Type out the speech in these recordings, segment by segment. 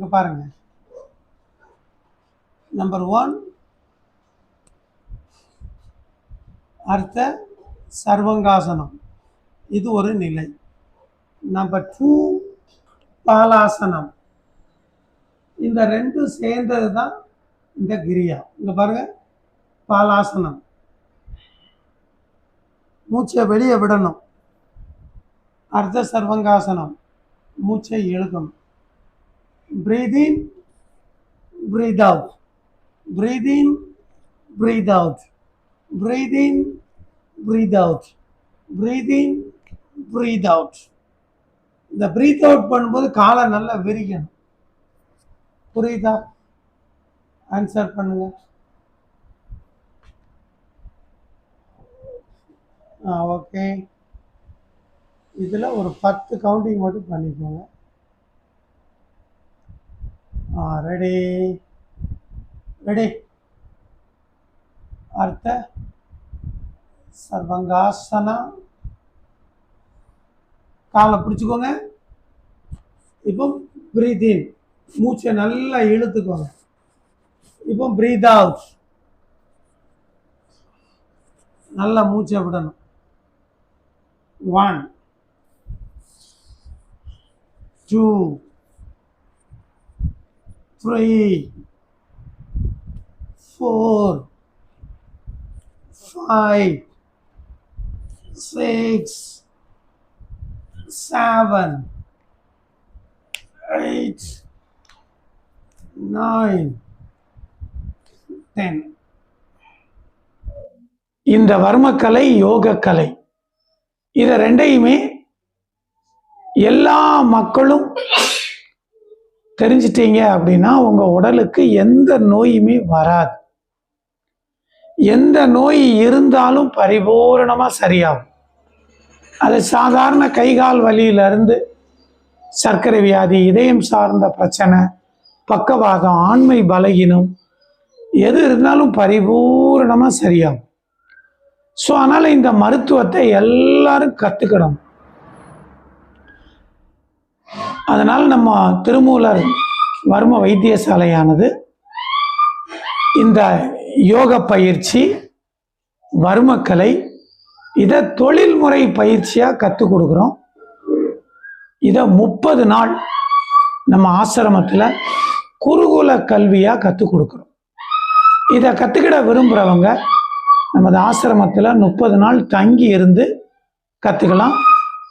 இங்க பாருங்க. Number one அர்த்த சர்வங்காசனம். இது ஒரு நிலை. நம்பர் டூ பாலாசனம். இந்த ரெண்டும் சேர்ந்தது தான் இந்த கிரியா. இங்க பாருங்க. பாலாசனம். மூச்சை வெளியே விடணும். அர்த்த சர்வங்காசனம். மூச்சை இழுக்கணும். Breathe in breathe out breathe in breathe out breathe in breathe out breathe in breathe out இந்த breathe அவுட் பண்ணும்போது காலை நல்லா விரிக்கணும் புரியுதா ஆன்சர் பண்ணுங்க ஆ ஓகே இதில் ஒரு பத்து கவுண்டிங் மட்டும் பண்ணிக்கோங்க ரெடி ரெடி. அர்த்த சர்வங்காசனா. காலை பிடிச்சிக்கோங்க. இப்போ பிரீத் இன் மூச்சை நல்லா இழுத்துக்கோங்க. இப்போ பிரீத் அவுட் நல்லா மூச்சை விடணும். One two three, four, five, six, seven, eight, nine, ten. இந்த வர்மக்கலை யோகக்கலை இதை ரெண்டையுமே எல்லா மக்களும் தெரிஞ்சிட்டீங்க அப்படின்னா உங்க உடலுக்கு எந்த நோயுமே வராது. எந்த நோய் இருந்தாலும் பரிபூரணமாக சரியாகும். அது சாதாரண கைகால் வலியிலிருந்து சர்க்கரை வியாதி இதயம் சார்ந்த பிரச்சனை பக்கவாதம் ஆண்மை பலகினம் எது இருந்தாலும் பரிபூரணமாக சரியாகும். ஸோ அதனால் இந்த மருத்துவத்தை எல்லாரும் கற்றுக்கணும் அதனால் நம்ம திருமூலர் வர்ம வைத்தியசாலையானது இந்த யோக பயிற்சி வர்மக்கலை இதை தொழில்முறை பயிற்சியாக கற்றுக் கொடுக்குறோம். இதை முப்பது நாள் நம்ம ஆசிரமத்தில் குருகுல கல்வியாக கற்றுக் கொடுக்குறோம். இதை கற்றுக்கிட விரும்புகிறவங்க நமது ஆசிரமத்தில் முப்பது நாள் தங்கி இருந்து கற்றுக்கலாம்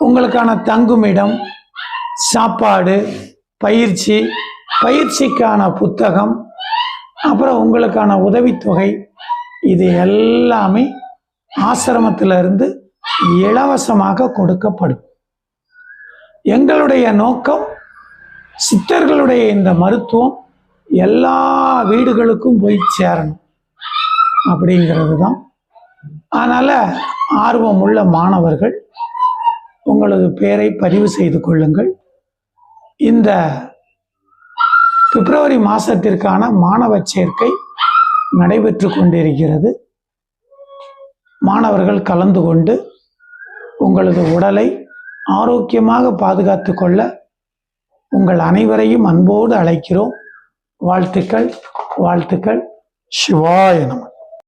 உங்களுக்கான தங்குமிடம் சாப்பாடு பயிற்சி பயிற்சிக்கான புத்தகம் அப்புறம் உங்களுக்கான உதவித்தொகை இது எல்லாமே ஆசிரமத்தில் இருந்து இலவசமாக கொடுக்கப்படும். எங்களுடைய நோக்கம் சித்தர்களுடைய இந்த மருத்துவம் எல்லா வீடுகளுக்கும் போய் சேரணும் அப்படிங்கிறது தான். அதனால் ஆர்வம் உள்ள மாணவர்கள் உங்களது பெயரை பதிவு செய்து கொள்ளுங்கள். இந்த பிப்ரவரி மாதத்திற்கான மாணவ சேர்க்கை நடைபெற்று கொண்டிருக்கிறது. மாணவர்கள் கலந்து கொண்டு உங்களது உடலை ஆரோக்கியமாக பாதுகாத்து கொள்ள உங்கள் அனைவரையும் அன்போடு அழைக்கிறோம். வாழ்த்துக்கள் வாழ்த்துக்கள். சிவாய நம.